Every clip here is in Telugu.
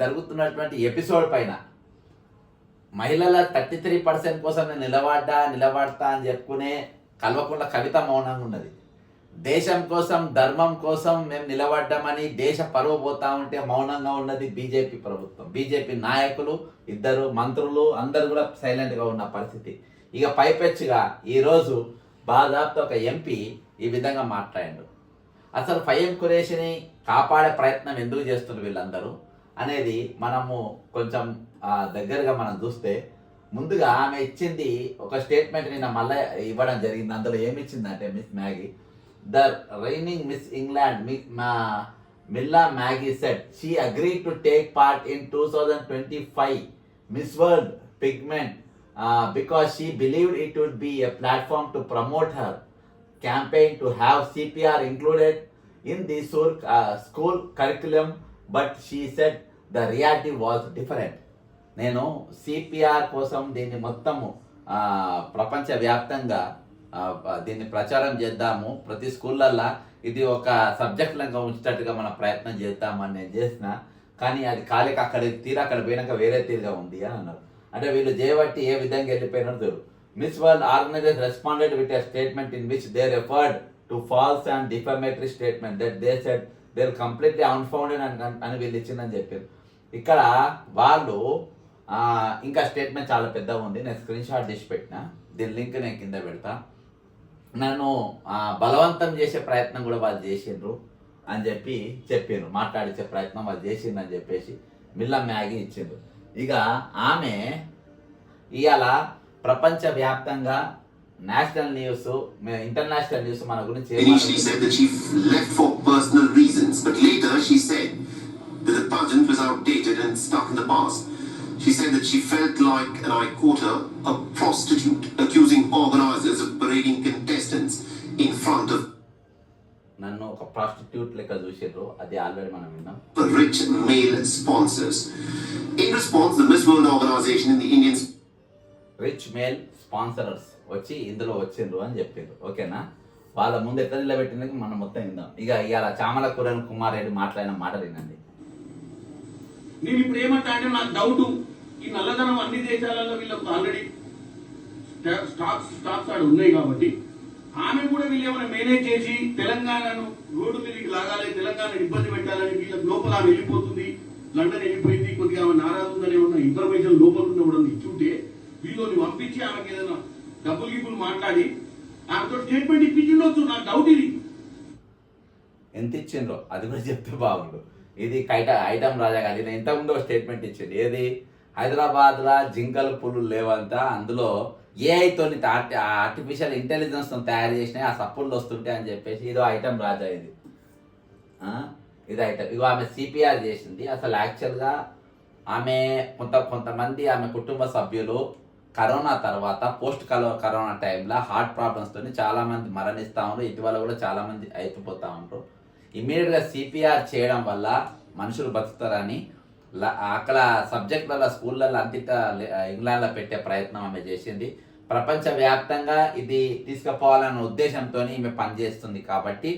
జరుగుతున్నటువంటి ఎపిసోడ్ పైన మహిళల థర్టీ త్రీ పర్సెంట్ కోసం నేను నిలబడ్డా నిలబడతా అని చెప్పుకునే కల్వకుండా కవిత మౌనంగా ఉన్నది. దేశం కోసం ధర్మం కోసం మేము నిలబడ్డామని దేశ పరువు పోతా ఉంటే మౌనంగా ఉన్నది బీజేపీ ప్రభుత్వం. బీజేపీ నాయకులు ఇద్దరు మంత్రులు అందరు కూడా సైలెంట్గా ఉన్న పరిస్థితి. ఇక పైపెచ్చుగా ఈరోజు బాదాపు ఒక ఎంపీ ఈ విధంగా మాట్లాడాడు. అసలు ఫయం కురేషిని కాపాడే ప్రయత్నం ఎందుకు చేస్తున్నారు వీళ్ళందరూ? అనేది మనము కొంచెం దగ్గరగా మనం చూస్తే ముందుగా ఆమె ఇచ్చింది ఒక స్టేట్మెంట్ నిన్న మళ్ళీ ఇవ్వడం జరిగింది. అందులో ఏమి ఇచ్చిందంటే miss Magee the reigning miss England మీ మా Milla Magee said she agree to take part in two thousand twenty five miss world pageant because she believed it would be a platform to promote her campaign to have CPR included in the sure school curriculum but she said the reality was different నేను సిపిఆర్ కోసం దీన్ని మొత్తము ప్రపంచవ్యాప్తంగా దీన్ని ప్రచారం చేద్దాము. ప్రతి స్కూళ్ళల్లో ఇది ఒక సబ్జెక్ట్ లాగా ఉంచేటట్టుగా మనం ప్రయత్నం చేద్దామని నేను చేసిన. కానీ అది కాలేక అక్కడ తీరా అక్కడ పోయినాక వేరే తీరుగా ఉంది అని అన్నారు. అంటే వీళ్ళు చేయబట్టి ఏ విధంగా వెళ్ళిపోయినారు చూడు miss world organisers responded with a statement in which they referred to false and defamatory statement that they said they completely unfounded అని అని వీళ్ళు ఇచ్చిందని చెప్పారు. ఇక్కడ వాళ్ళు ఇంకా స్టేట్మెంట్ చాలా పెద్దగా ఉంది. నేను స్క్రీన్ షాట్ తీసి పెట్టిన. దీని లింక్ నేను కింద పెడతా. నన్ను బలవంతం చేసే ప్రయత్నం కూడా వాళ్ళు చేసిండ్రు అని చెప్పి చెప్పారు మాట్లాడించే ప్రయత్నం వాళ్ళు చేసిండ్రు అని చెప్పేసి మిల్లా మ్యాగీ ఇచ్చిండ్రు. ఇక ఆమె ఇవాళ ప్రపంచవ్యాప్తంగా నేషనల్ న్యూస్ ఇంటర్నేషనల్ న్యూస్ మన గురించి prostitute, accusing organizers of parading contestants in front of నన్ను ఒక ప్రాస్టిట్యూట్ లెక్క చూసిండ్రు అది ఆల్రెడీ మనం విన్నాం. rich male sponsors. In response, the Miss World organization in the Indian rich male sponsorers వచ్చి ఇందులో వచ్చిండ్రు అని చెప్పిండ్రు ఓకేనా? వాళ్ళ ముందు ఎట్లా నిలబెట్టింది మనం మొత్తం విందాం. ఇక ఇవాళ చామల కూరన్ కుమార్ రెడ్డి మాట్లాడిన మాటలు వినండి. నేను ఇప్పుడు ఏమంటా అంటే నాకు డౌట్ ఈ నల్లధనం అన్ని దేశాలలో వీళ్ళకు ఆల్రెడీ స్టాక్స్ స్టాక్స్ ఆడ ఉన్నాయి కాబట్టి ఆమె కూడా వీళ్ళు ఏమైనా మేనేజ్ చేసి తెలంగాణను రోడ్డు మీదకి లాగాలి తెలంగాణ ఇబ్బంది పెట్టాలని వీళ్ళకి లోపల ఆమె వెళ్ళిపోతుంది లండన్ వెళ్ళిపోయింది కొద్దిగా ఆమె నారాజు ఉందని ఏమన్నా ఇన్ఫర్మేషన్ లోపల ఉన్న కూడా ఇచ్చుంటే వీళ్ళని పంపించి ఆమెకి ఏదైనా డబ్బులు గిబ్బులు మాట్లాడి ఆమెతో స్టేట్మెంట్ ఇప్పించిండొచ్చు నాకు డౌట్ ఇది. ఎంత ఇచ్చిండ్రో? అది కూడా చెప్తే బాగుండు. ఇది కైట ఐటమ్ రాజా గారి నేను ఇంతకుముందు స్టేట్మెంట్ ఇచ్చింది ఏది? హైదరాబాద్లో జింకలు పులులు లేవంతా అందులో ఏఐతో ఆర్టిఫిషియల్ ఇంటెలిజెన్స్ తయారు చేసినాయి ఆ సప్పుళ్ళు వస్తుంటాయి అని చెప్పేసి ఇదో ఐటమ్ రాజా ఇది. ఇది ఐటమ్ ఇగో ఆమె సిపిఆర్ చేసింది. అసలు యాక్చువల్గా ఆమె కొంత కొంతమంది ఆమె కుటుంబ సభ్యులు కరోనా తర్వాత పోస్ట్ కలో కరోనా టైంలో హార్ట్ ప్రాబ్లమ్స్తో చాలామంది మరణిస్తూ ఉన్నారు ఇటీవల కూడా చాలామంది అయిపోతూ ఉంటారు ఇమీడియట్గా సిపిఆర్ చేయడం వల్ల మనుషులు బతుకుతారని ల- అక్కడ సబ్జెక్టులలో స్కూళ్ళల్లో అంతిత ఇంగ్లాండ్లో పెట్టే ప్రయత్నం ఆమె చేసింది. ప్రపంచవ్యాప్తంగా ఇది తీసుకుపోవాలన్న ఉద్దేశంతో ఈమె పనిచేస్తుంది కాబట్టి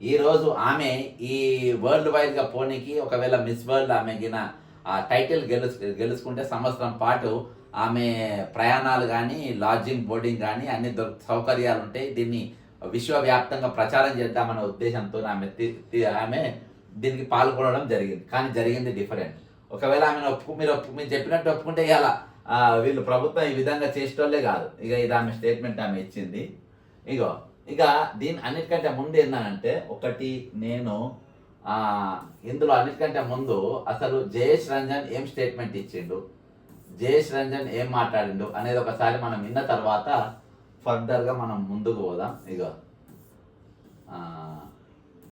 ఈరోజు ఆమె ఈ వరల్డ్ వైడ్గా పోనీకి ఒకవేళ మిస్ వరల్డ్ ఆమె గిన ఆ టైటిల్ గెలుచు గెలుచుకుంటే సంవత్సరం పాటు ఆమె ప్రయాణాలు కానీ లాడ్జింగ్ బోర్డింగ్ కానీ అన్ని దొ సౌకర్యాలు ఉంటాయి దీన్ని విశ్వవ్యాప్తంగా ప్రచారం చేద్దామనే ఉద్దేశంతో ఆమె ఆమె దీనికి పాల్గొనడం జరిగింది. కానీ జరిగింది డిఫరెంట్. ఒకవేళ ఆమెను ఒప్పుకు మీరు ఒప్పు మీరు చెప్పినట్టు ఒప్పుకుంటే ఇలా వీళ్ళు ప్రభుత్వం ఈ విధంగా చేసేటోళ్ళే కాదు. ఇక ఇది ఆమె స్టేట్మెంట్ ఆమె ఇచ్చింది. ఇగో ఇక దీని అన్నిటికంటే ముందు ఏంటంటే ఒకటి నేను ఇందులో అన్నిటికంటే ముందు అసలు జయేష్ రంజన్ ఏం స్టేట్మెంట్ ఇచ్చిండు? జయేష్ రంజన్ ఏం మాట్లాడిండు? అనేది ఒకసారి మనం విన్న తర్వాత ఫర్దర్గా మనం ముందుకు పోదాం. ఇగో ఆ,